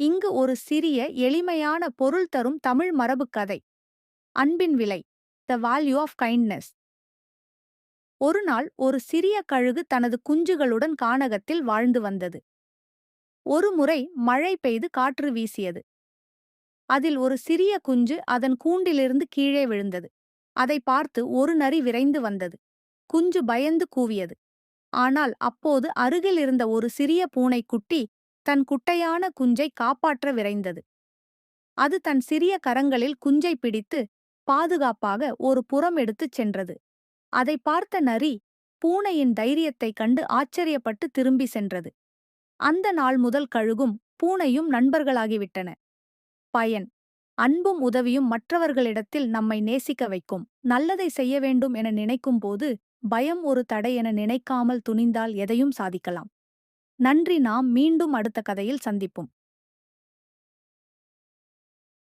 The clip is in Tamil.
இங்கு ஒரு சிறிய எளிமையான பொருள் தரும் தமிழ் மரபுக் கதை அன்பின் விலை த வேல்யூ ஆஃப் கைண்ட்னஸ் ஒரு நாள் ஒரு சிறிய கழுகு தனது குஞ்சுகளுடன் கானகத்தில் வாழ்ந்து வந்தது. ஒரு முறை மழை பெய்து காற்று வீசியது. அதில் ஒரு சிறிய குஞ்சு அதன் கூண்டிலிருந்து கீழே விழுந்தது. அதை பார்த்து ஒரு நரி விரைந்து வந்தது. குஞ்சு பயந்து கூவியது. ஆனால் அப்போது அருகில் இருந்த ஒரு சிறிய பூனைக்குட்டி தன் குட்டையான குஞ்சை காப்பாற்ற விரைந்தது. அது தன் சிறிய கரங்களில் குஞ்சை பிடித்து பாதுகாப்பாக ஒரு புறம் எடுத்துச் சென்றது. அதை பார்த்த நரி பூனையின் தைரியத்தைக் கண்டு ஆச்சரியப்பட்டு திரும்பி சென்றது. அந்த நாள் முதல் கழுகும் பூனையும் நண்பர்களாகிவிட்டன. பயன் அன்பும் உதவியும் மற்றவர்களிடத்தில் நம்மை நேசிக்க வைக்கும். நல்லதை செய்ய வேண்டும் என நினைக்கும்போது பயம் ஒரு தடை என நினைக்காமல் துணிந்தால் எதையும் சாதிக்கலாம். நன்றி நாம் மீண்டும் அடுத்த கதையில் சந்திப்போம்.